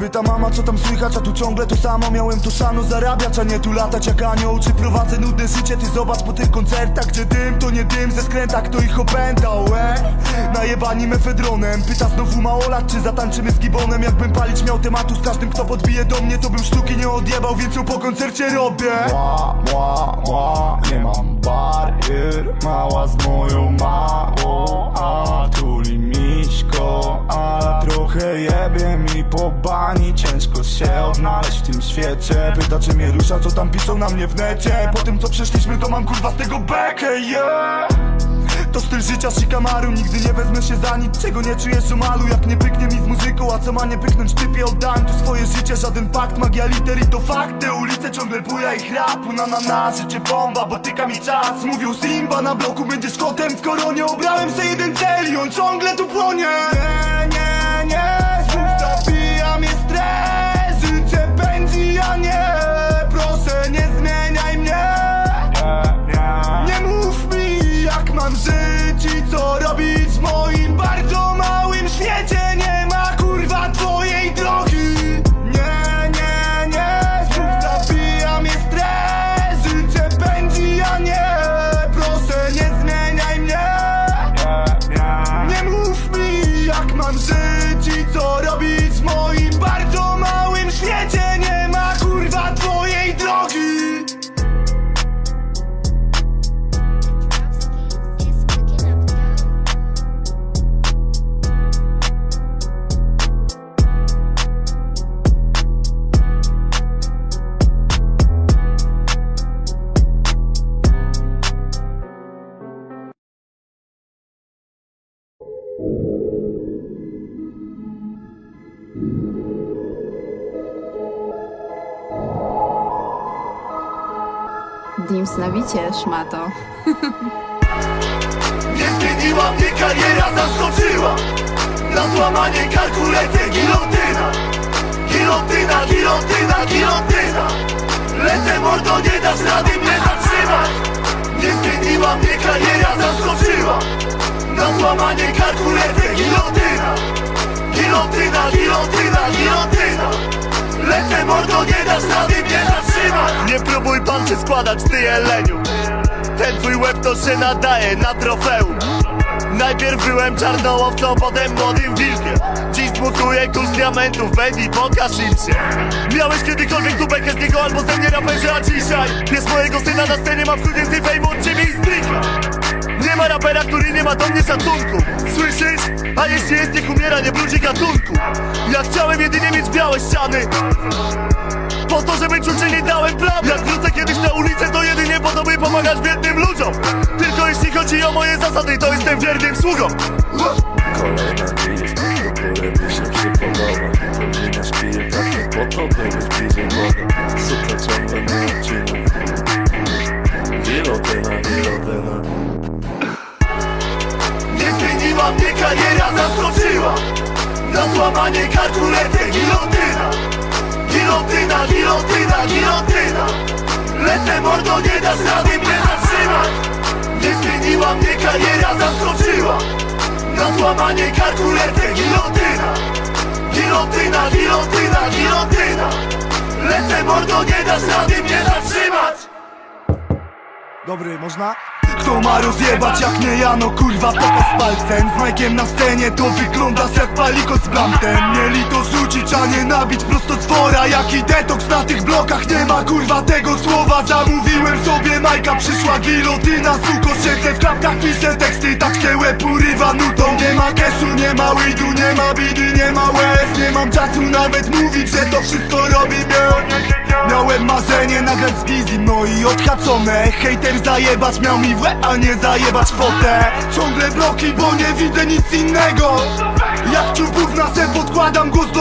Pyta mama co tam słychać, a tu ciągle to samo. Miałem to szano zarabiać, a nie tu latać jak anioł. Czy prowadzę nudne życie, ty zobacz po tych koncertach Gdzie dym to nie dym. Ze skręta, kto ich opętał, e? Najebani mefedronem. Pyta znowu małolat, czy zatańczymy z gibonem? Jakbym palić miał tematu z każdym kto podbije do mnie To bym sztuki nie odjebał, więc ją po koncercie robię. Mła, mła, mła, nie mam barier. Mała z moją małą, Jebie mi po bani. Ciężko się odnaleźć w tym świecie. Pyta czy mnie rusza, co tam piszą na mnie w necie. Po tym co przeszliśmy to mam kurwa z tego bekę, yeah. To styl życia shikamaru. Nigdy nie wezmę się za nic, czego nie czujesz o malu Jak nie pyknie mi z muzyką, a co ma nie pyknąć typie Oddałem tu swoje życie, żaden pakt Magia liter i to fakt, te ulice ciągle buja ich rapu Na na na, życie bomba, bo tyka mi czas. Mówił Simba, na bloku będziesz kotem w koronie. Obrałem se jeden cel i on ciągle tu płonie Dims na bicie, szmato. Nie zmieniła mnie kariera, zaskoczyła. Na złamanie karku lecę gilotyna. Gilotyna, gilotyna, gilotyna. Lecę mordo, nie dasz rady mnie zatrzymać. Nie zmieniła mnie kariera, zaskoczyła Na złamanie karku lecę gilotyna Gilotyna, gilotyna, gilotyna. Lecę mordo, nie dasz rady mnie zatrzymać. Nie próbuj panczy składać, ty jeleniu. Ten twój łeb to się nadaje na trofeum. Najpierw byłem czarnołowcą, potem młodym wilkiem. Dziś zmutuję kurs diamentów, baby pokaż im się. Miałeś kiedykolwiek tu bekę z niego albo ze mnie raperze, a dzisiaj? Pies mojego syna na scenie ma wśród więcej fejmu od ciebie i stryka Nie ma rapera, który nie ma do mnie szacunku. Słyszysz? A jeśli jest, niech umiera, nie brudzi gatunku. Ja chciałem jedynie mieć białe ściany. Po to, żeby czuć, że nie dałem plamy. Jak wrócę kiedyś na ulicę, to jedynie po to, by pomagać biednym ludziom. Tylko jeśli chodzi o moje zasady, to jestem wiernym sługą. Kolejna dziś, do mi się przypodobać Godzina śpi, tak po to, by być bliżej Boga Suka ciągle mnie odcina Gilotyna, gilotyna mnie kariera, zaskoczyła. Na złamanie karku lecę gilotyna. Gilotyna, gilotyna, gilotyna. Lecę mordo, nie dasz rady mnie zatrzymać. Nie zmieniła mnie kariera, zaskoczyła. Na złamanie karku lecę gilotyna. Gilotyna, gilotyna, gilotyna. Lecę mordo, nie dasz rady mnie zatrzymać. Dobry, można? Kto ma rozjebać jak nie ja, no kurwa pokaz palcem. Z Majkiem na scenie to wyglądasz jak palikot z blantem. Mieli to rzucić, a nie nabić prosto z wora Jaki detoks na tych blokach, nie ma kurwa tego słowa Zamówiłem sobie Majka, przyszła gilotyna Suko, siedzę w klapkach, piszę teksty, tak się łeb nutą. Nie ma cashu, nie ma weedu, nie ma bidy, nie ma łez Nie mam czasu nawet mówić, że to wszystko robi mnie. Miałem marzenie nagrać z no i odhaczone Hejter zajebać miał mi w a nie zajebać fotę. Ciągle bloki, bo nie widzę nic innego. Jak czubów na se podkładam głos do